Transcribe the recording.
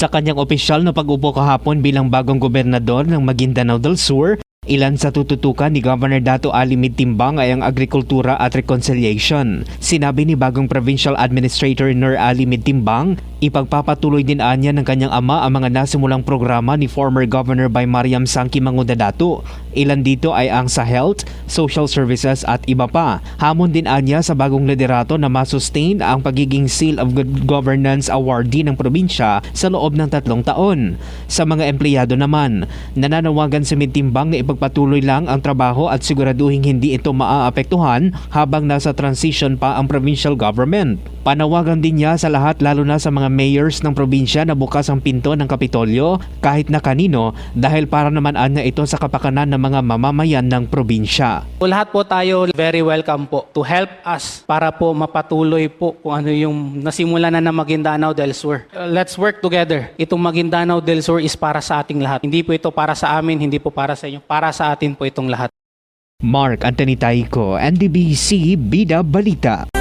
Sa kanyang opisyal na pag-upo kahapon bilang bagong gobernador ng Maguindanao del Sur, ilan sa tututukan ni Governor Dato Ali Timbang ay ang agrikultura at reconciliation. Sinabi ni bagong Provincial Administrator Nur Ali Timbang, ipagpapatuloy din anya ng kanyang ama ang mga nasimulang programa ni former Governor by Mariam Sangki Manguda Dato. Ilan dito ay ang sa health, social services at iba pa. Hamon din anya sa bagong liderato na masustain ang pagiging Seal of Good Governance awardee ng probinsya sa loob ng tatlong taon. Sa mga empleyado naman, nananawagan si Mintimbang na ipagpatuloy lang ang trabaho at siguraduhin hindi ito maaapektuhan habang nasa transition pa ang provincial government. Panawagan din niya sa lahat lalo na sa mga mayors ng probinsya na bukas ang pinto ng Kapitolyo kahit na kanino dahil para naman anya ito sa kapakanan ng mga mamamayan ng probinsya. Lahat po tayo very welcome po to help us para po mapatuloy po kung ano yung nasimula na ng Maguindanao del Sur. Uh, let's work together. Itong Maguindanao del Sur is para sa ating lahat. Hindi po ito para sa amin, hindi po para sa inyo. Para sa atin po itong lahat. Mark Anthony Taico, NDBC Bida Balita.